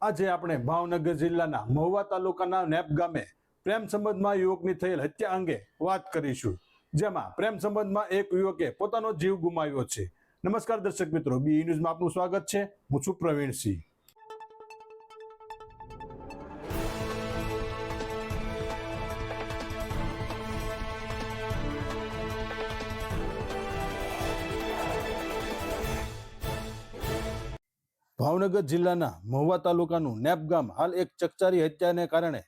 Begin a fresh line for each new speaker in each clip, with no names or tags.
આજે આપણે ભાવનગર જિલ્લાના મહુવા તાલુકાના નેપ ગામે પ્રેમ સંબંધમાં યુવકની થયેલ હત્યા અંગે વાત કરીશું. જેમાં પ્રેમ સંબંધમાં એક યુવકે પોતાનો જીવ ગુમાવ્યો છે. નમસ્કાર દર્શક મિત્રો બી ન્યૂઝમાં આપનું સ્વાગત છે. હું છું પ્રવીણસિંહ. ભાવનગર જિલ્લાના મહુવા તાલુકાનું નેપ ગામ હાલ એક ચકચારી હત્યાને કારણે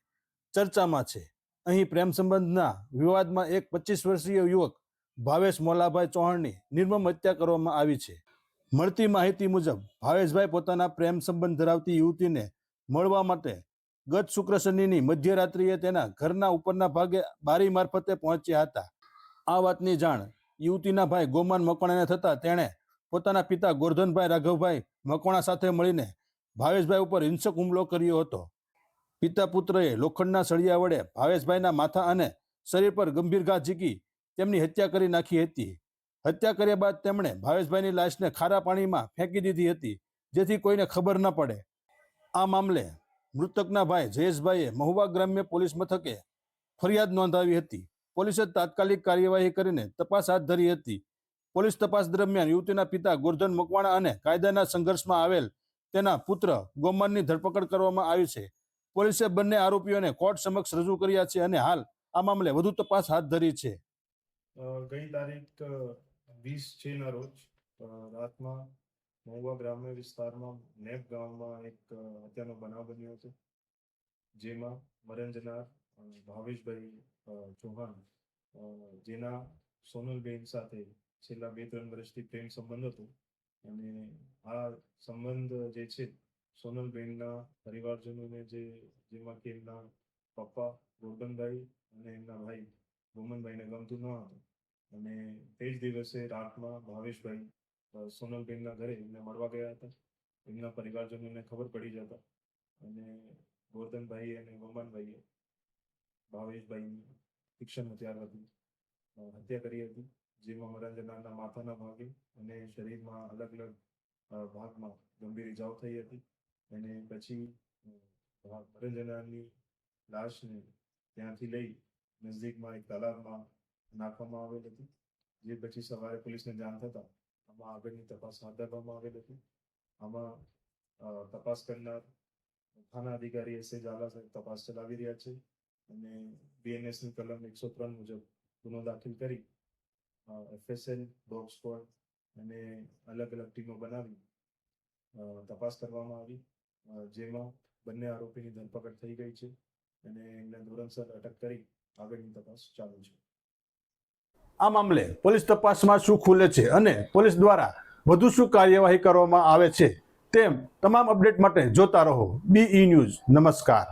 ચર્ચામાં છે. અહીં પ્રેમ સંબંધના વિવાદમાં એક પચીસ વર્ષીય યુવક ભાવેશ મોલાભાઈ ચૌહાણની નિર્મમ હત્યા કરવામાં આવી છે. મળતી માહિતી મુજબ, ભાવેશભાઈ પોતાના પ્રેમ સંબંધ ધરાવતી યુવતીને મળવા માટે ગત શુક્ર શનિની મધ્યરાત્રિએ તેના ઘરના ઉપરના ભાગે બારી મારફતે પહોંચ્યા હતા. આ વાતની જાણ યુવતીના ભાઈ ગોમાન મકવાણાને થતાં તેણે પોતાના પિતા ગોરધનભાઈ રાઘવભાઈ મકવાણા સાથે મળીને ભાવેશભાઈ ઉપર હિંસક હુમલો કર્યો હતો. પિતા પુત્રએ લોખંડના સળિયા વડે ભાવેશભાઈના માથા અને શરીર પર ગંભીર ઘા ઝીકી તેમની હત્યા કરી નાખી હતી. હત્યા કર્યા બાદ તેમણે ભાવેશભાઈની લાશને ખારા પાણીમાં ફેંકી દીધી હતી, જેથી કોઈને ખબર ન પડે. આ મામલે મૃતકના ભાઈ જયેશભાઈએ મહુવા ગ્રામ્ય પોલીસ મથકે ફરિયાદ નોંધાવી હતી. પોલીસે તાત્કાલિક કાર્યવાહી કરીને તપાસ હાથ ધરી હતી. પોલીસ તપાસ દરમિયાન યુવતીના પિતા ગોરધન મકવાણા અને કાયદાના સંઘર્ષમાં આવેલ તેના પુત્ર ગોમનની ધરપકડ કરવામાં આવી છે. પોલીસે બંને આરોપીઓને કોર્ટ સમક્ષ રજૂ કર્યા છે અને હાલ આ મામલે વધુ તપાસ હાથ ધરી છે.
ગઈ તારીખ વીસ છે ના રોજ રાતમાં મહુવા ગ્રામ્ય વિસ્તારમાં નેપ ગામમાં એક હત્યાનો બનાવ બન્યો છે જેમાં મરણ ભાવેશભાઈ ચૌહાણ જેના સોનલબેન સાથે છેલ્લા બે ત્રણ વર્ષથી પ્રેમ સંબંધ હતો. અને આ સંબંધ જે છે સોનલબેનના પરિવારજનોને જે, જેમાં કે એમના પપ્પા ગોરધનભાઈ અને એમના ભાઈ ગોમનભાઈને ગમતું ન હતું. અને તે જ દિવસે રાતમાં ભાવેશભાઈ સોનલબેનના ઘરે એમને મળવા ગયા હતા. એમના પરિવારજનોને ખબર પડી જતા. અને ગોરધનભાઈ અને ગોમનભાઈએ ભાવેશભાઈની શિક્ષણ હત્યાર હતી. હત્યા કરી હતી. જેમાં મરંજનાના માથાના ભાગે અને શરીરમાં અલગ અલગ ભાગમાં ગંભીર ઇજાઓ થઈ હતી. અને પછી અ, લાશને ત્યાંથી લઈ નજદીકમાં એક તાલાબમાં નાખવામાં આવેલ હતી જે પછી સવારે પોલીસને જાણ થતા આમાં આગળની તપાસ હાથ ધરવામાં આવેલ હતી. આમાં તપાસ કરનાર થાના અધિકારી એસ એ ઝાલા સાહેબ તપાસ ચલાવી રહ્યા છે અને બીએનએસની કલમ એકસો ત્રણ મુજબ ગુનો દાખલ કરી એફએસએલ ડોગ સ્ક્વોડ અને અલગ અલગ ટીમો બનાવી તપાસ કરવામાં આવી. જેમાં બંને આરોપીની ધરપકડ થઈ ગઈ છે અને એમને ધોરણસર અટક કરી આગળની તપાસ ચાલુ છે.
આ મામલે પોલીસ તપાસમાં શું ખુલે છે અને પોલીસ દ્વારા વધુ શું કાર્યવાહી કરવામાં આવે છે તેમ તમામ અપડેટ માટે જોતા રહો. બી ન્યૂઝ નમસ્કાર.